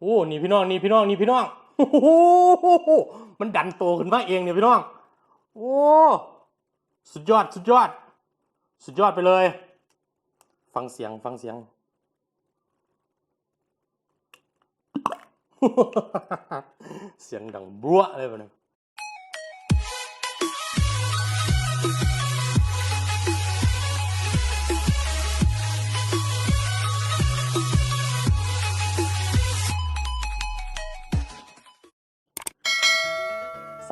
โอ้นี่พี่น้องนี่พี่น้องนี่พี่น้องโอ้โหมันดันโตขึ้นมาเองเนี่ยพี่น้อง โอ้สุดยอดสุดยอด สุดยอดไปเลย ฟังเสียงฟังเสียงเสียงดังบัวเลยแบบนี้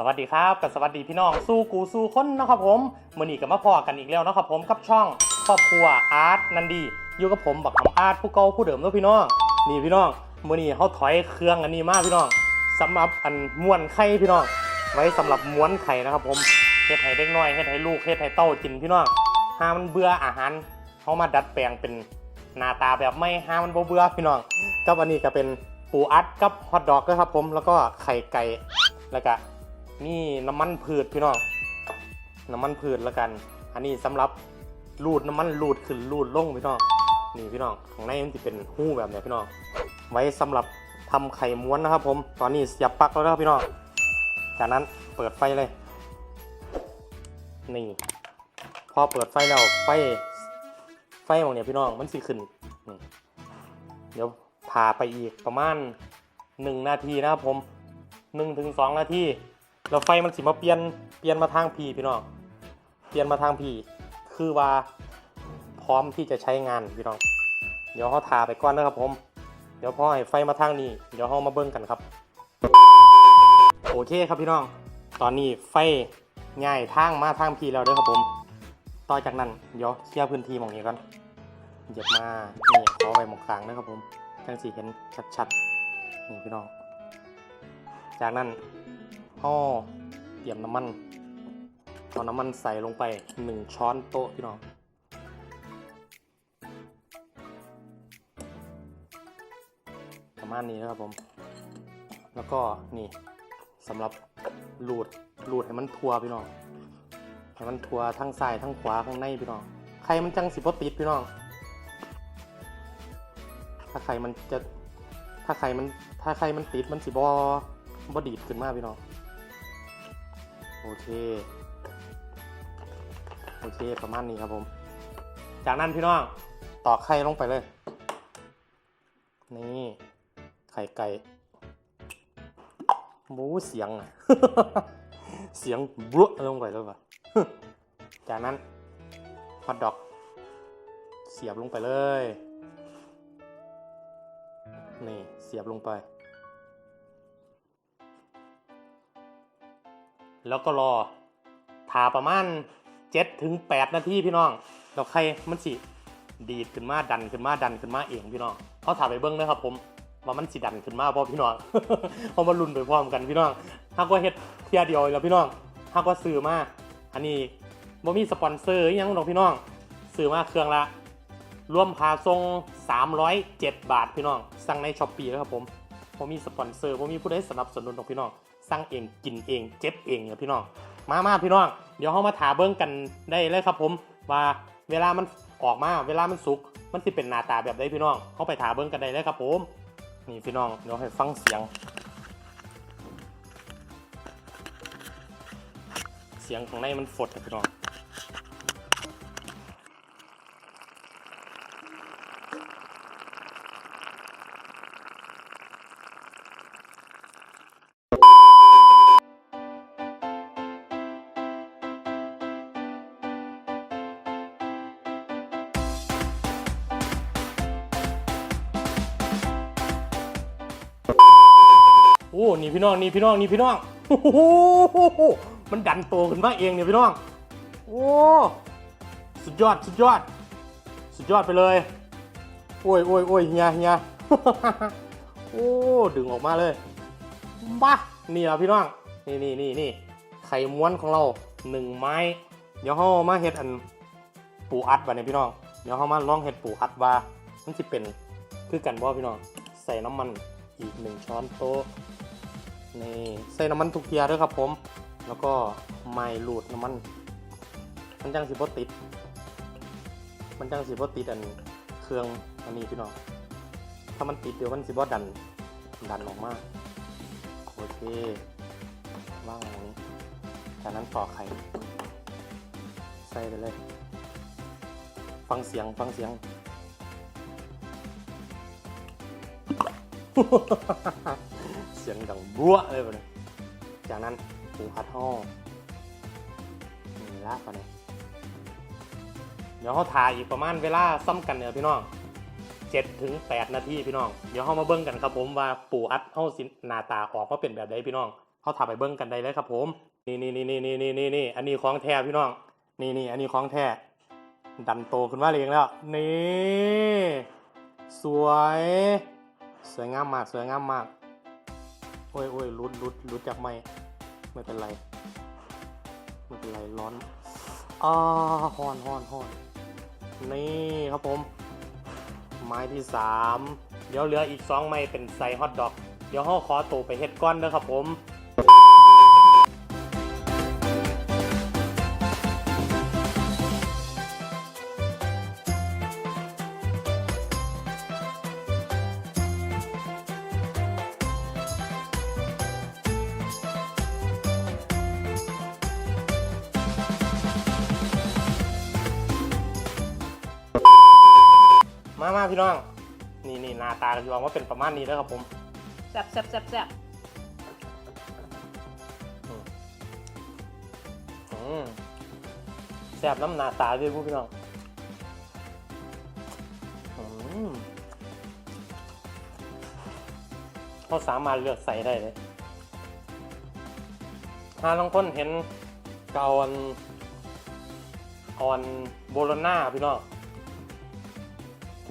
สวัสดีครับกับสวัสดีพี่น้องสู้กูสู้คนนะครับผมมือนีกับมาพอกันอีกแล้วนะครับผมกับช่องครอบครัวอาร์ตนันดีอยู่กับผมบักคำอาร์ตผู้เก่าผู้เดิมแล้วพี่น้องนี่พี่น้องมือนีเขาถอยเครื่องอันนี้มากพี่น้องสำหรับอันม้วนไข่พี่น้อง ไว้สำหรับม้วนไข่นะครับผมเฮ็ดให้เด็กน้อยเฮ็ดให้ลูกเฮ็ดให้เต้ากินพี่น้องห้ามันเบื่ออาหารเขามาดัดแปลงเป็นหน้าตาแบบไม่ห้ามันบ่เบื่อพี่น้องกับอันนี้ก็เป็นปูอัดกับฮอทดอกนะครับผมแล้วก็ไข่ไก่แล้วก็ นี่น้ำมันพืชพี่น้องน้ำมันพืชแล้วกัน อันนี้สำหรับรูดน้ำมันรูดขึ้นรูดลงพี่น้องนี่พี่น้องข้างในมันจะเป็นหู้แบบเนี้ยพี่น้องไว้สำหรับทำไข่ม้วนนะครับ ผมตอนนี้เสียบปลั๊กแล้วนะครับพี่น้องจากนั้นเปิดไฟเลยนี่พอเปิดไฟแล้วไฟไฟของเนี่ยพี่น้องมันสิขึ้นเดี๋ยวพาไปอีกประมาณหนึ่งนาทีนะครับผมหนึ่งถึงสองนาที แล้วไฟมันสิมาเปลี่ยนเปลี่ยนมาทางพีพี่น้องเปลี่ยนมาทางพีคือว่าพร้อมที่จะใช้งานพี่น้อง เดี๋ยวเขาทาไปก่อนนะครับผม เดี๋ยวพอให้ไฟมาทางนี้ เดี๋ยวเขามาเบิ้งกันครับ โอเคครับพี่น้อง ตอนนี้ไฟง่ายทางมาทางพีแล้วเด้อครับผม ต่อจากนั้นเดี๋ยวเคลียร์พื้นที่มองนี้ก่อนเหยียบมานี่ขอไว้หมองกลางนะครับผมจังสีเห็นชัดๆนี่พี่น้อง จากนั้น ห่อเตรียมน้ำมันเอาน้ำมันใส่ลงไปหนึ่งช้อนโต๊ะพี่น้องประมาณนี้นะครับผม แล้วก็นี่สำหรับรูดรูดให้มันทั่วพี่น้องให้มันทั่วทั้งซ้ายทั้งขวาข้างในพี่น้องใครมันจังสิบติดพี่น้อง ถ้าใครมันจะถ้าใครมันถ้าใครมันติดมันสิบอบอดีดขึ้นมากพี่น้อง โอเค โอเคประมาณนี้ครับผม จากนั้นพี่น้องตอกไข่ลงไปเลย นี่ไข่ไก่หมูเสียงอะเสียงบลุลงไปแล้วปะจากนั้นฮอทดอก เสียบลงไปเลย นี่ เสียบลงไป แล้วก็รอถาประมาณ7ถึง8นาทีพี่น้องแล้วไข่มันสิดีดขึ้นมาดันขึ้นมาดันขึ้นมาเองพี่น้องเขาถามไปเบิ้งนะครับผมว่ามันสิดันขึ้นมาบ่พี่น้องเขามาลุ้นไปพร้อมกันพี่น้องหากว่าเฮ็ดเทียเดียวแล้วพี่น้องหากว่าซื้อมาอันนี้บ่มีสปอนเซอร์ยังหรอกพี่น้องซื้อมาเครื่องละรวมพาทรง 307 บาทพี่น้องสั่งในช้อปปี้ครับผมผมมีสปอนเซอร์ผมมีผู้ใดสนับสนุนของพี่น้อง สั่งเองกินเองเจ็บเองเนี่ยพี่น้อง มามาพี่น้อง เดี๋ยวเขามาถาเบิ้งกันได้เลยครับผมว่าเวลามันออกมาเวลามันสุก มันสิเป็นหน้าตาแบบใดพี่น้องเขาไปถาเบิ้งกันได้เลยครับผมนี่พี่น้องเดี๋ยวให้ฟังเสียง เสียงของในมันฝดอะพี่น้อง อ้นี่พี่น้องนี่พี่น้องนี่พี่น้องโอ้โหมันดันโตขึ้นมาเองเนี่ยพี่น้องโอ้สุดยอดสุดยอด สุดยอดไปเลยโอ้ยโอ้ยโอ้ยเฮียเฮียโอ้ดึงออกมาเลยบ้านี่เหรอพี่น้องนี่นี่นี่นี่ไข่ม้วนของเราหนึ่งไม้ เดี๋ยวเรามาเฮ็ดอันปูอัดบ่เนี่ยพี่น้องเดี๋ยวเรามาลองเฮ็ดปูอัดว่ามันสิเป็นคือกันบ่พี่น้องใส่น้ำมันอีกหนึ่งช้อนโต๊ะ นี่ใส่น้ำมันทุกเทียด้วยครับผม แล้วก็ไม้ลูดน้ำมัน มันจังสิบติด มันจังสิบติดอันเครื่องอันนี้พี่น้อง ถ้ามันติดเดี๋ยวมันสิบดัน ดันออกมาโอเค ว่างตรงนี้ จากนั้นต่อไข่ ใส่ไปเลย ฟังเสียง ฟังเสียง สียงดังบัวเลยไปเลยจากนั้นปูพัดห่องนี่ละก่อนเลยเดี๋ยวเขาถ่ายอีกประมาณเวลาซ้ำกันเนี่ยพี่น้องเจ็ดถึงแปดนาทีพี่น้อง เดี๋ยวเขามาเบิ้งกันครับผมว่าปูอัดเขาสิหน้าตาออกมาเป็นแบบใดพี่น้องเขาถ่ายไปเบิ้งกันได้เลยครับผม นี่นี่นี่นี่นี่นี่นี่นี่อันนี้ของแท้พี่น้อง นี่นี่อันนี้ของแท้ดันโตขึ้นมาเองแล้ว นี่ สวย สวยงามมาก สวยงามมาก โอ้ยโอ้ยรุดรุดรุดจากไม่ไม่เป็นไรไม่เป็นไรร้อนอ่าฮอนฮอนฮอนนี่ครับผม ไม้ที่สามเดี๋ยวเหลืออีกสองไม้เป็นไซฮอตดอก เดี๋ยวห้อขอตัวไปเฮ็ดก้อนเด้อครับผม มามาพี่น้อง นี่นี่หน้าตากันอยู่ว่าเป็นประมาณนี้แล้วครับผมแซ่บแซ่บแซ่บแซ่บอืมแซ่บน้ำหนาตาด้วยพวกพี่น้องอืมเขาสามารถเลือกใส่ได้เลย ถ้าลองคนเห็นเกาอันออนโบโลน่าพี่น้อง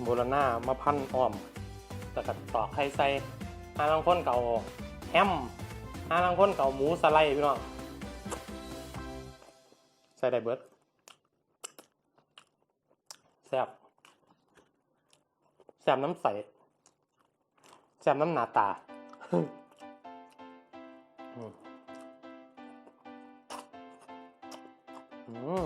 โบโลน่ามาพันอ้อมแล้วก็ตอกไข่ใส่ถ้าลองคนเก่าแฮมถ้าลองคนเก่าหมูสไลด์พี่น้องใส่ได้เบิร์ดแซบแซบน้ำใสแซบน้ำหนาตาอืม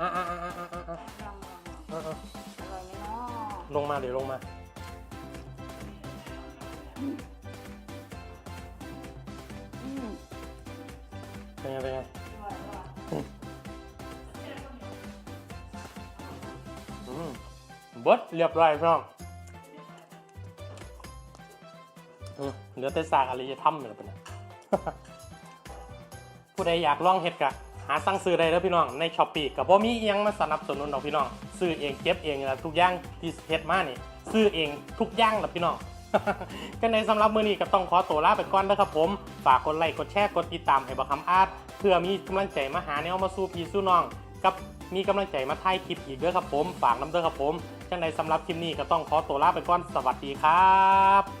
อะอะอะอะอะอะอะลองลองลองอะอะอร่อยไหมเนาะลงมาเดี๋ยวลงมา อืมเป็นไงเป็นไงอร่อยอร่อยอืมเบิดเรียบร้อยพี่น้องอืมเหลือแต่ซากอะไรจะทำอยู่แล้วเป็นไง ผู้ใดอยากลองเห็ดกะาสั่งซื้อได้แล้วพี่น้องในช้อปปี้กับว่มีเอิหยังมาสนับสนุนดอกพี่น้องซื้อเองเก็บเองนะทุกอย่างที่เฮ็ดมานี่ซื้อเองทุกอย่างนะพี่น้องกันในสำหรับมื้อนี้ก็ต้องขอตัวลาไปก่อนนะครับผมฝากกดไลค์กดแชร์กดติดตามให้บักคำอาร์ตเพื่อมีกำลังใจมาหาแนวมาสู้พี่สู้น้อง กับมีกำลังใจมาถ่ายคลิปอีกด้วยครับผม ฝากน้ำเด้อครับผมจังในสำหรับคลิปนี้ก็ต้องขอตัวลาไปก่อนสวัสดีครับ